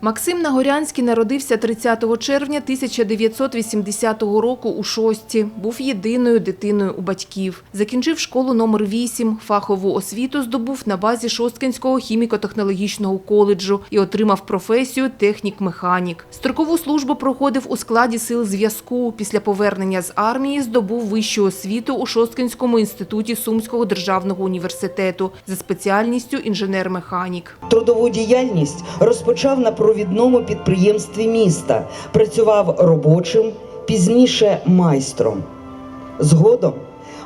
Максим Нагорянський народився 30 червня 1980 року у Шості. Був єдиною дитиною у батьків. Закінчив школу номер 8, фахову освіту здобув на базі Шосткинського хіміко-технологічного коледжу і отримав професію технік-механік. Строкову службу проходив у складі сил зв'язку. Після повернення з армії здобув вищу освіту у Шосткинському інституті Сумського державного університету за спеціальністю інженер-механік. Трудову діяльність розпочав на провідному підприємстві міста. Працював робочим, пізніше майстром. Згодом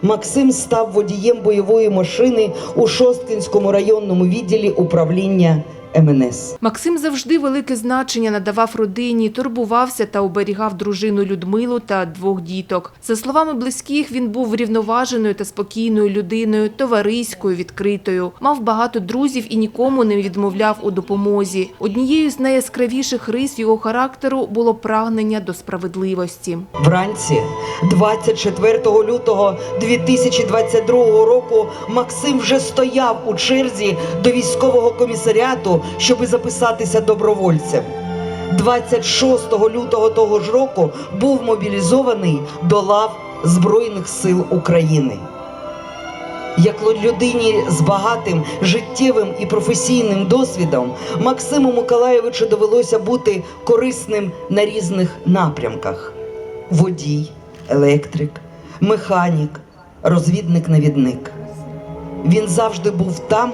Максим став водієм бойової машини у Шосткинському районному відділі управління МНС. Максим завжди велике значення надавав родині, турбувався та оберігав дружину Людмилу та двох діток. За словами близьких, він був врівноваженою та спокійною людиною, товариською, відкритою. Мав багато друзів і нікому не відмовляв у допомозі. Однією з найяскравіших рис його характеру було прагнення до справедливості. Вранці 24 лютого 2022 року Максим вже стояв у черзі до військового комісаріату, щоби записатися добровольцем. 26 лютого того ж року був мобілізований до лав Збройних сил України. Як людині з багатим життєвим і професійним досвідом Максиму Миколаєвичу довелося бути корисним на різних напрямках: водій, електрик, механік, розвідник-навідник. Він завжди був там,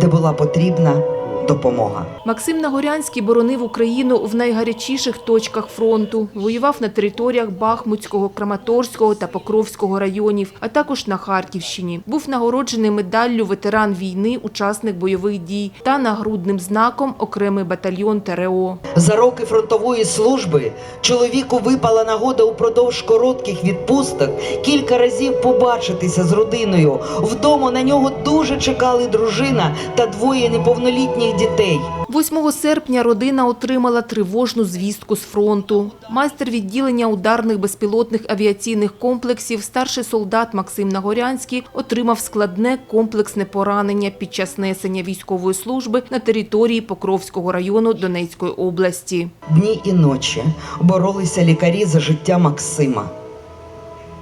де була потрібна допомога. Максим Нагорянський боронив Україну в найгарячіших точках фронту, воював на територіях Бахмутського, Краматорського та Покровського районів, а також на Харківщині. Був нагороджений медаллю ветеран війни, учасник бойових дій та нагрудним знаком окремий батальйон ТРО. За роки фронтової служби чоловіку випала нагода упродовж коротких відпусток кілька разів побачитися з родиною. Вдома на нього дуже чекали дружина та двоє неповнолітніх дітей. 8 серпня родина отримала тривожну звістку з фронту. Майстер відділення ударних безпілотних авіаційних комплексів, старший солдат Максим Нагорянський отримав складне комплексне поранення під час несення військової служби на території Покровського району Донецької області. Дні і ночі боролися лікарі за життя Максима.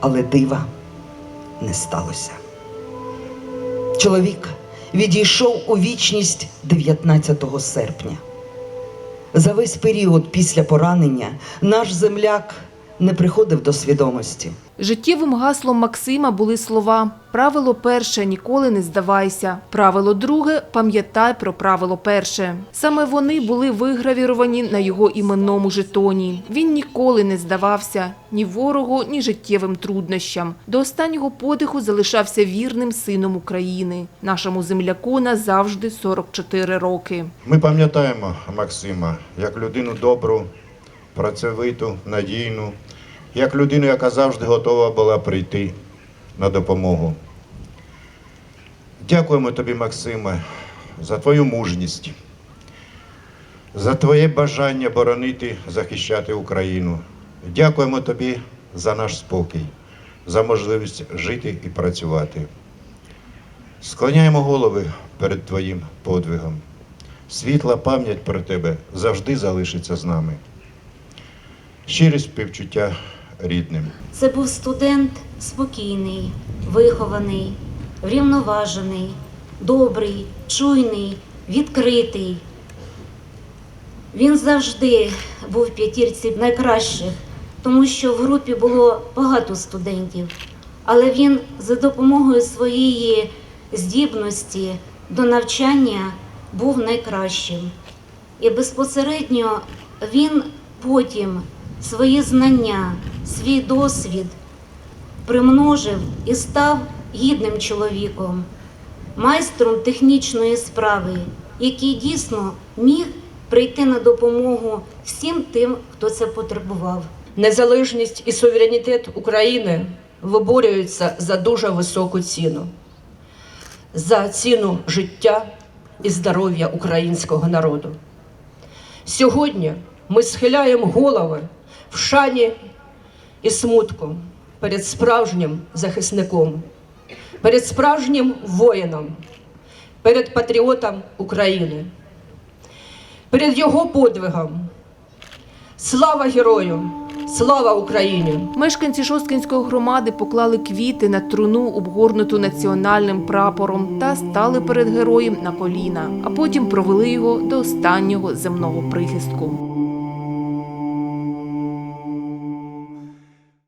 Але дива не сталося. Чоловік відійшов у вічність 19 серпня. За весь період після поранення наш земляк не приходив до свідомості. Життєвим гаслом Максима були слова «Правило перше – ніколи не здавайся», «Правило друге – пам'ятай про правило перше». Саме вони були вигравіровані на його іменному жетоні. Він ніколи не здавався ні ворогу, ні життєвим труднощам. До останнього подиху залишався вірним сином України. Нашому земляку назавжди 44 роки. Ми пам'ятаємо Максима як людину добру, працьовиту, надійну, як людину, яка завжди готова була прийти на допомогу. Дякуємо тобі, Максиме, за твою мужність, за твоє бажання боронити, захищати Україну. Дякуємо тобі за наш спокій, за можливість жити і працювати. Склоняємо голови перед твоїм подвигом. Світла пам'ять про тебе завжди залишиться з нами. Щирі співчуття рідним. Це був студент спокійний, вихований, врівноважений, добрий, чуйний, відкритий. Він завжди був в п'ятірці найкращих, тому що в групі було багато студентів, але він за допомогою своєї здібності до навчання був найкращим. І безпосередньо він потім свої знання, свій досвід примножив і став гідним чоловіком, майстром технічної справи, який дійсно міг прийти на допомогу всім тим, хто це потребував. Незалежність і суверенітет України виборюються за дуже високу ціну, за ціну життя і здоров'я українського народу. Сьогодні ми схиляємо голови в шані і смутку перед справжнім захисником, перед справжнім воїном, перед патріотом України. перед його подвигом. Слава герою! Слава Україні! Мешканці Шосткинської громади поклали квіти на труну, обгорнуту національним прапором, та стали перед героєм на коліна, а потім провели його до останнього земного прихистку.